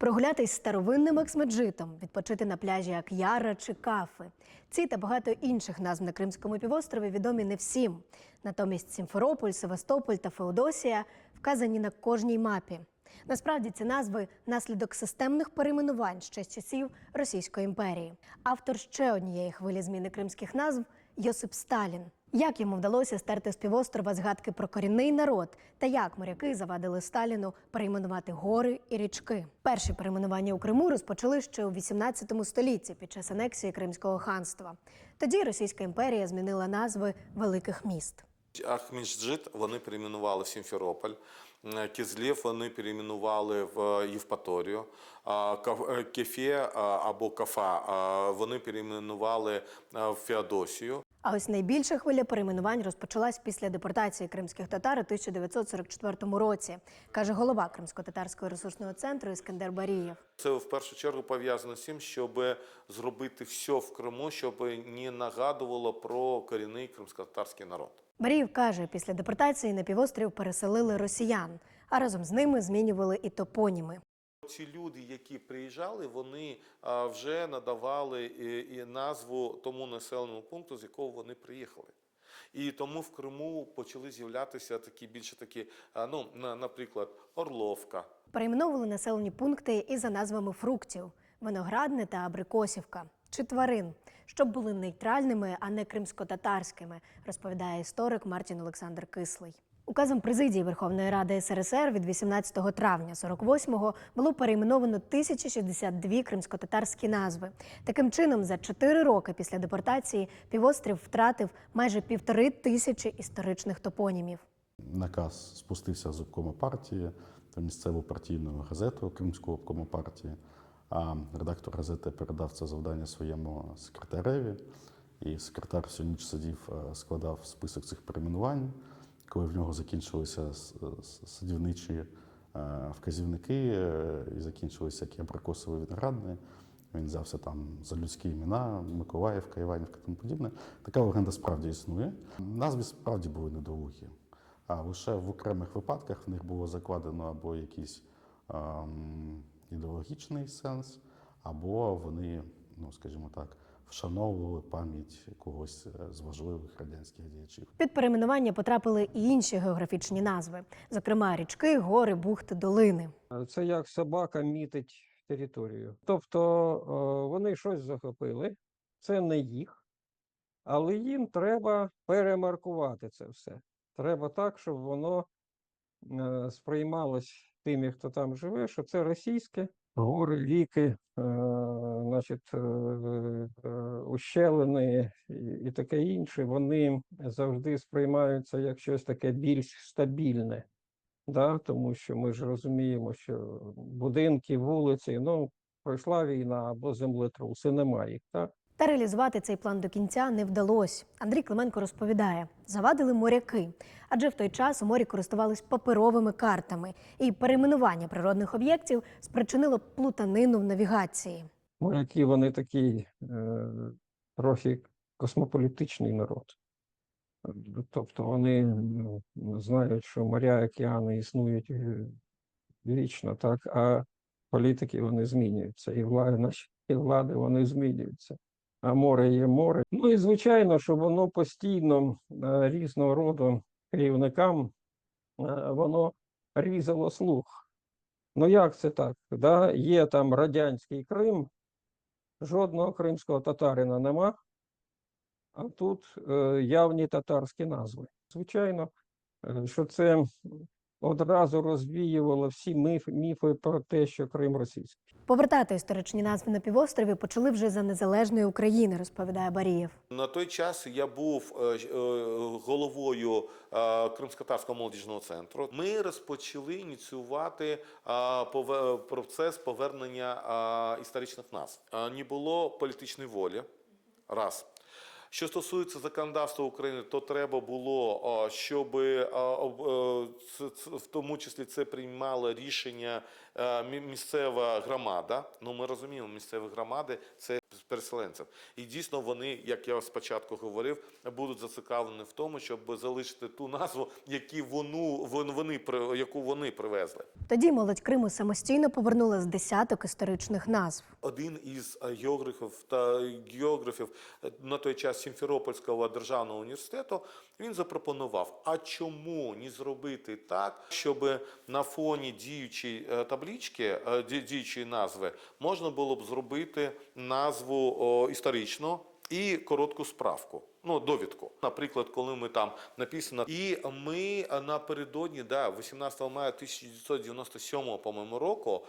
Прогулятись старовинним ексмеджитом, відпочити на пляжі Ак'яра чи Кафи. Ці та багато інших назв на Кримському півострові відомі не всім. Натомість Сімферополь, Севастополь та Феодосія вказані на кожній мапі. Насправді ці назви наслідок системних перейменувань ще з часів Російської імперії. Автор ще однієї хвилі зміни кримських назв Йосип Сталін. Як йому вдалося стерти з півострова згадки про корінний народ та як моряки завадили Сталіну перейменувати гори і річки? Перші перейменування у Криму розпочали ще у 18 столітті під час анексії Кримського ханства. Тоді Російська імперія змінила назви великих міст. Ахміджит вони перейменували в Сімферополь. Е, Кізлів вони перейменували в е, Євпаторію. Е, Кефе або Кафа вони перейменували в Феодосію. А ось найбільша хвиля перейменувань розпочалась після депортації кримських татар у 1944 році, каже голова Кримсько-татарського ресурсного центру Іскандер Барієв. Це в першу чергу пов'язано з тим, щоб зробити все в Криму, щоб не нагадувало про корінний кримськотатарський народ. Барієв каже, після депортації на півострів переселили росіян, а разом з ними змінювали і топоніми. Ці люди, які приїжджали, вони вже надавали і, назву тому населеному пункту, з якого вони приїхали. І тому в Криму почали з'являтися такі більше такі, ну, на, наприклад, Орловка. Перейменовували населені пункти і за назвами фруктів виноградне та абрикосівка чи тварин, щоб були нейтральними, а не кримсько-татарськими, розповідає історик Мартін Олександр Кислий. Указом президії Верховної Ради СРСР від 18 травня 48-го було перейменовано 1062 кримсько-татарські назви. Таким чином, за 4 роки після депортації півострів втратив майже півтори тисячі історичних топонімів. наказ спустився з обкому партії в місцеву партійну газету Кримську обкому партії. А редактор газети передав це завдання своєму секретареві. І секретар всю ніч сидів, е, складав список цих перейменувань. Коли в нього закінчилися садівничі е, вказівники е, і закінчилися які абрикосові виноградні, він взявся там за людські імена, Миколаївка, Іванівка тому подібне. Така легенда справді існує. Назви справді були недолугі. А лише в окремих випадках в них було закладено або якийсь ем, ідеологічний сенс, або вони, ну скажімо так, вшановували пам'ять когось е, з важливих радянських діячів. Під перейменування потрапили і інші географічні назви, зокрема річки, гори, бухти, долини. Це як собака мітить територію. Тобто е, вони щось захопили, це не їх, але їм треба перемаркувати це все. Треба так, щоб воно е, сприймалось тими, хто там живе, що це російське, гори, ріки, е, значить, е, е, ущелини і, таке інше, вони завжди сприймаються як щось таке більш стабільне. Да, тому що ми ж розуміємо, що будинки, вулиці, ну, пройшла війна або землетруси, немає їх. Так? Та реалізувати цей план до кінця не вдалося. Андрій Клименко розповідає: завадили моряки, адже в той час у морі користувались паперовими картами, і перейменування природних об'єктів спричинило плутанину в навігації. Моряки вони такий е, трохи космополітичний народ. Тобто вони ну, знають, що моря, океани існують е, вічно, так, а політики вони змінюються, і влади, наші влади вони змінюються. А море є море. Ну і звичайно, що воно постійно е, різного роду керівникам е, воно різало слух. Ну як це так? Да? Є там радянський Крим, жодного кримського татарина нема, а тут е, явні татарські назви. Звичайно, що це одразу розвіювало всі міф, міфи про те, що Крим російський. Повертати історичні назви на півострові почали вже за незалежної України, розповідає Барієв. На той час я був е, е, головою е, Кримськотарського молодіжного центру. Ми розпочали ініціювати процес повернення історичних назв. Не було політичної волі. Раз. Що стосується законодавства України, то треба було, щоб е, в тому числі це приймало рішення е, місцева громада. Ну ми розуміємо, місцеві громади це переселенців. І дійсно вони, як я спочатку говорив, будуть зацікавлені в тому, щоб залишити ту назву, які вону, вон- вони, яку вони привезли. Тоді молодь Криму самостійно повернула з десяток історичних назв. Один із е, географів та географів е, на той час Сімферопольського державного університету він запропонував: а чому не зробити так, щоб на фоні діючої е, таблички, ді- діючої назви, можна було б зробити назву о, історичну і коротку справку. Ну, довідку. Наприклад, коли ми там написано, і ми напередодні, да, 18 мая 1997 по-моєму, року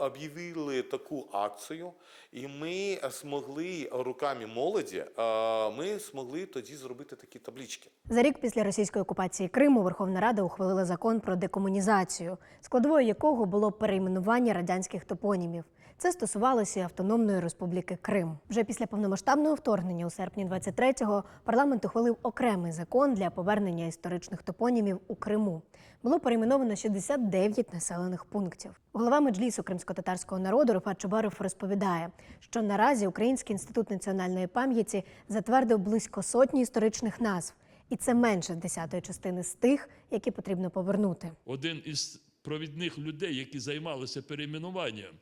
об'явили таку акцію, і ми змогли руками молоді, ми змогли тоді зробити такі таблички. За рік після російської окупації Криму Верховна Рада ухвалила закон про декомунізацію, складовою якого було перейменування радянських топонімів. Це стосувалося Автономної Республіки Крим. Вже після повномасштабного вторгнення у серпні 23-го парламент ухвалив окремий закон для повернення історичних топонімів у Криму. Було перейменовано 69 населених пунктів. Голова меджлісу кримсько-татарського народу Рифат Чубаров розповідає, що наразі Український інститут національної пам'яті затвердив близько сотні історичних назв, і це менше десятої частини з тих, які потрібно повернути. один із провідних людей, які займалися перейменуванням,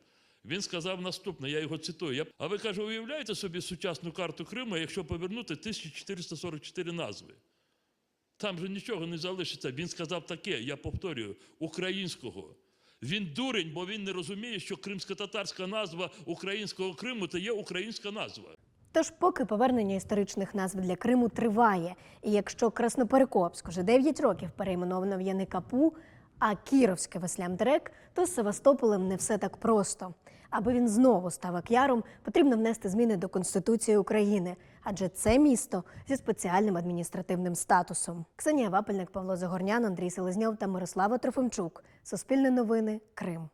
він сказав наступне, я його цитую. А ви каже, уявляєте собі сучасну карту Криму, якщо повернути 1444 назви? Там же нічого не залишиться. Він сказав таке, я повторюю, українського. Він дурень, бо він не розуміє, що кримсько-татарська назва українського Криму це є українська назва. Тож, поки повернення історичних назв для Криму триває, і якщо Красноперекопськ уже 9 років перейменовано в Яникапу, а Кіровське Веслям Дерек то з Севастополем не все так просто. Аби він знову став акяром, потрібно внести зміни до Конституції України, адже це місто зі спеціальним адміністративним статусом. Ксенія Вапельник, Павло Загорнян, Андрій Селезньов та Мирослава Трофимчук. Суспільне новини. Крим.